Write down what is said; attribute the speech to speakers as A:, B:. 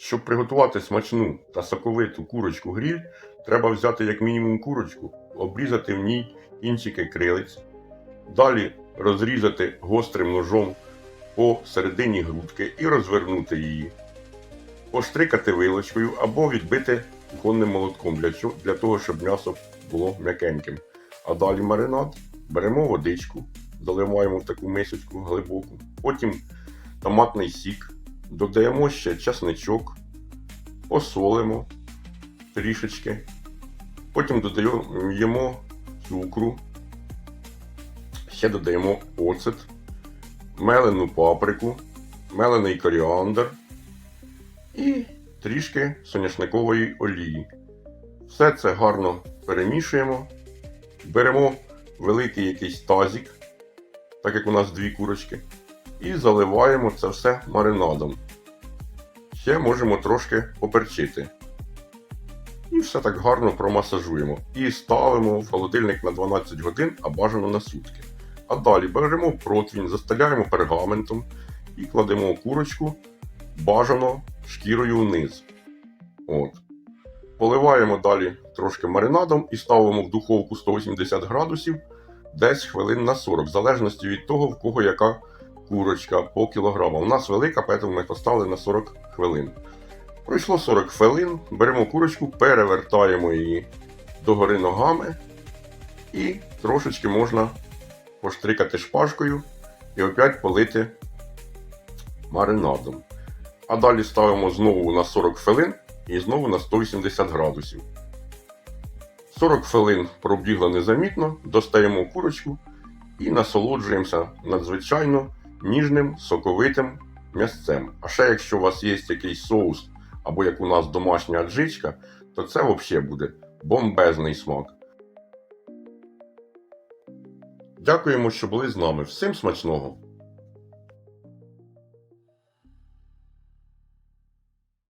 A: Щоб приготувати смачну та соковиту курочку гріль, треба взяти як мінімум курочку, обрізати в ній кінчики крилиць, далі розрізати гострим ножом по середині грудки і розвернути її, поштрикати вилочкою або відбити кухонним молотком для, того, щоб м'ясо було м'якеньким. А далі маринад беремо водичку, заливаємо в таку мисочку глибоку, потім томатний сік, додаємо ще часничок, посолимо трішечки, потім додаємо цукру, ще додаємо оцет, мелену паприку, мелений коріандр і трішки соняшникової олії. Все це гарно перемішуємо. Беремо великий якийсь тазик, так як у нас дві курочки, і заливаємо це все маринадом. Ще можемо трошки поперчити. І все так гарно промасажуємо. І ставимо в холодильник на 12 годин, а бажано на сутки. А далі беремо противень, застеляємо пергаментом і кладемо курочку бажано шкірою вниз. От. Поливаємо далі трошки маринадом і ставимо в духовку 180 градусів десь хвилин на 40, в залежності від того, в кого яка курочка по кілограму. У нас велика, тому ми поставили на 40 хвилин. Пройшло 40 хвилин, беремо курочку, перевертаємо її догори ногами і трошечки можна поштрикати шпажкою і опять полити маринадом. А далі ставимо знову на 40 хвилин і знову на 180 градусів. 40 хвилин пробігло незамітно, достаємо курочку і насолоджуємося надзвичайно ніжним соковитим м'ясцем. А ще якщо у вас є якийсь соус або як у нас домашня аджичка, то це взагалі буде бомбезний смак. Дякуємо, що були з нами. Всім смачного!